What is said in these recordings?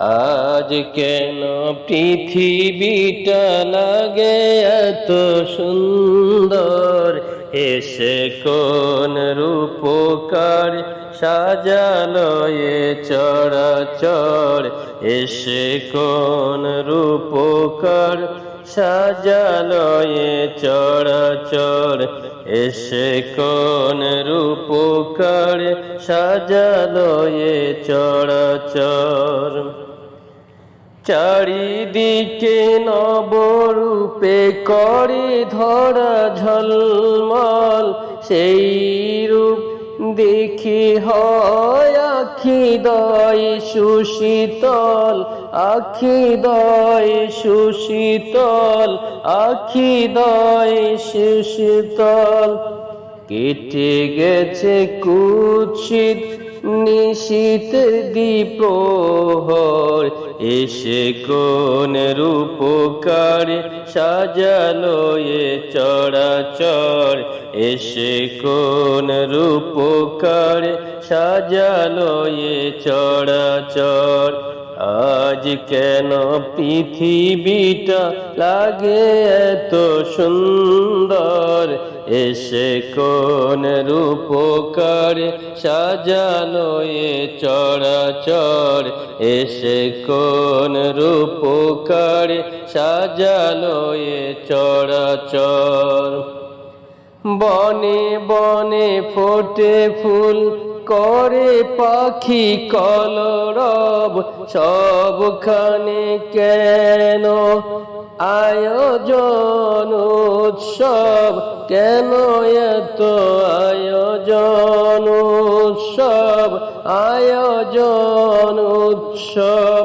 আজ কেন পৃথিবীটা লাগে এত সুন্দর? এসে কোন রূপকার সাজালো এ চরাচর? এসে কোন রূপকার সাজালো এ চরাচর? এসে কোন রূপকার সাজালো এ চরাচর? চারিদিকে নবরূপে করে ধরা ঝলমল, সেই রূপ দেখি হয় আখি দয় সুশীতল, আখি দয় সুশীতল, আখি দয় সুশীতল। কেটে গেছে কুৎসিত নিশীত দ্বীপ্রহর এসে কোন রূপকার সাজালো এ চরাচর। এসে কোন রূপকার সাজালো এ চরাচর। আজ কেন পৃথিবীটা লাগে এত সুন্দর? এসে কোন রূপকার সাজালো এ চরাচর এসে কোন রূপকার সাজালো এ চরাচর বনে বনে ফোটে ফুল করে পাখি কলরব, সবখানে কেন আয়োজন উৎসব কেন এত আয়োজন উৎসব আয়োজন উৎসব?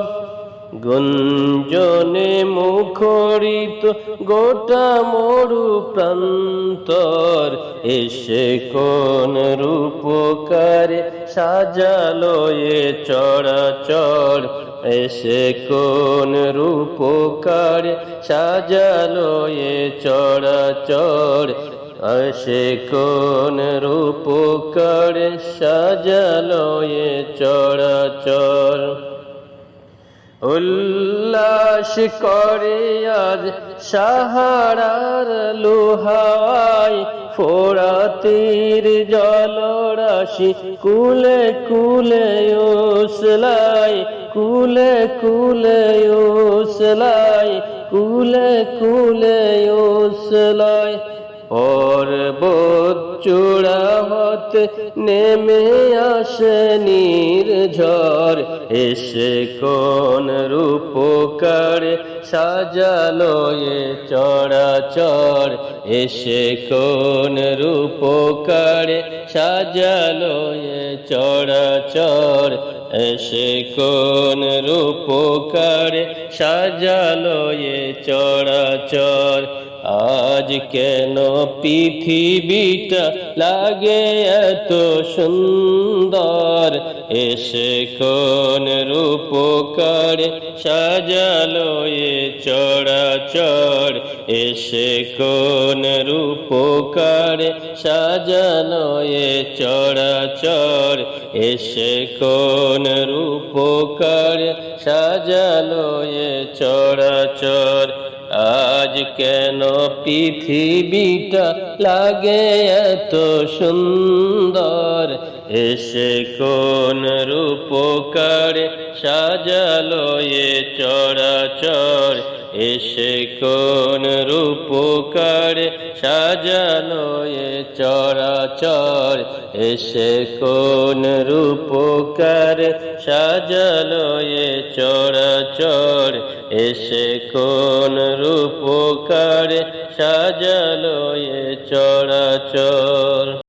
গুঞ্জনে মুখরিত গোটা মরু প্রান্তর এসে কোন রূপকারে সাজালো এ চরাচর এসে কোন রূপকার সাজালো এ চরাচর এসে কোন রূপকার সাজালো এ চরাচর উল্লাস করে আজ সাহারার লোহাই ফোরাতির জলরাশি, কুলে কুলে উসলাই কুলে কুলে উসলাই কুলে কুলে উসলাই পর্বত চূড়া হতে নেমে আসে নির্ঝর এসে কোন রূপকার সাজালো এ চরাচর এসে কোন রূপকার সাজালো এ চরাচর এসে কোন রূপকার সাজালো এ চরাচর আজ কেন পৃথিবীটা লাগে এত সুন্দর? এসে কোন রূপকার সাজালো এ চরাচর এসে কোন রূপকার সাজালো এ চরাচর এসে কোন রূপকার সাজালো এ চরাচর আজ কেন পৃথিবীটা লাগে এত সুন্দর? এসে কোন রূপকার সাজালো এ চরাচর। এসে কোন রূপকার সাজালো এ চরাচর। এসে কোন রূপকার সাজালো এ চরাচর। এসে কোন রূপকার সাজালো এ চরাচর।